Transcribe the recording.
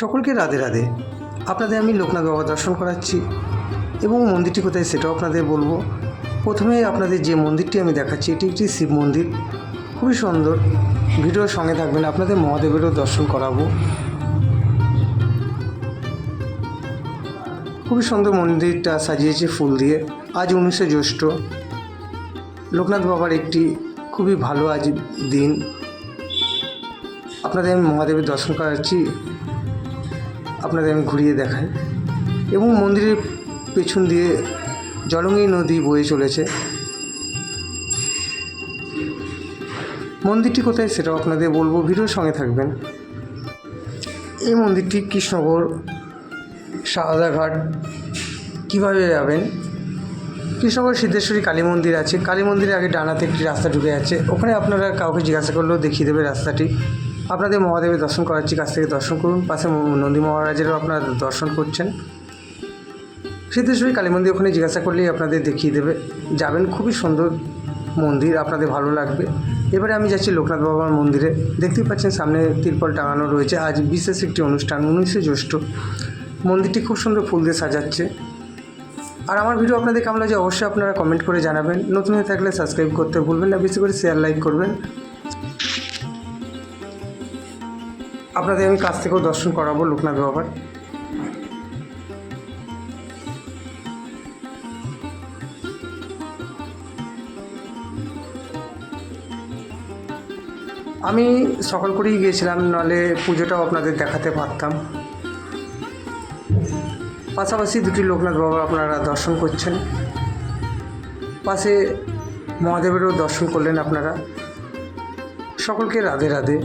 সকলকে রাধে রাধে। আপনাদের আমি লোকনাথ বাবা দর্শন করাচ্ছি এবং মন্দিরটি কোথায় সেটাও আপনাদের বলব। প্রথমে আপনাদের যে মন্দিরটি আমি দেখাচ্ছি, এটি একটি শিব মন্দির। খুবই সুন্দর। ভিডিওর সঙ্গে থাকবেন, আপনাদের মহাদেবেরও দর্শন করাবো। খুবই সুন্দর মন্দিরটা সাজিয়েছে ফুল দিয়ে। আজ উনিশে জ্যৈষ্ঠ। লোকনাথ বাবার একটি খুবই ভালো আজ দিন। আপনাদের আমি মহাদেবের দর্শন করাচ্ছি। আপনাদের আমি ঘুরিয়ে দেখাই। এবং মন্দিরের পেছন দিয়ে জলঙ্গি নদী বয়ে চলেছে। মন্দিরটি কোথায় সেটাও আপনাদের বলব, ভিডিওর সঙ্গে থাকবেন। এই মন্দিরটি কৃষ্ণগড়, সারদাঘাট, কীভাবে যাবেন? কৃষ্ণগড় সিদ্ধেশ্বরী কালী মন্দির আছে। কালী মন্দিরের আগে ডানাতে একটি রাস্তা ঢুকে আছে ওখানে আপনারা কাউকে জিজ্ঞাসা করলেও দেখিয়ে দেবে রাস্তাটি। আপনাদের মহাদেবের দর্শন করাচ্ছি, কাছ থেকে দর্শন করুন। পাশে নন্দী মহারাজেরও আপনারা দর্শন করছেন। সিদ্ধেশ্বরী কালী মন্দির ওখানে জিজ্ঞাসা করলেই আপনাদের দেখিয়ে দেবে। যাবেন, খুবই সুন্দর মন্দির, আপনাদের ভালো লাগবে। এবারে আমি যাচ্ছি লোকনাথ বাবার মন্দিরে। দেখতেই পাচ্ছেন সামনে তিরপল টাঙানো রয়েছে। আজ বিশেষ একটি অনুষ্ঠান, উনিশে জ্যৈষ্ঠ। মন্দিরটি খুব সুন্দর ফুল দিয়ে সাজাচ্ছে। আর আমার ভিডিও আপনাদের কেমন লাগে অবশ্যই আপনারা কমেন্ট করে জানাবেন। নতুন হয়ে থাকলে সাবস্ক্রাইব করতে ভুলবেন না, বেশি করে শেয়ার লাইক করবেন। আপনাদের আমি কাছ থেকেও দর্শন করাবো লোকনাথ বাবার। আমি সকাল করেই গিয়েছিলাম, নাহলে পুজোটাও আপনাদের দেখাতে পারতাম। পাশাপাশি দুটি লোকনাথ বাবা আপনারা দর্শন করছেন। পাশে মহাদেবেরও দর্শন করলেন আপনারা। সকলকে রাধে রাধে।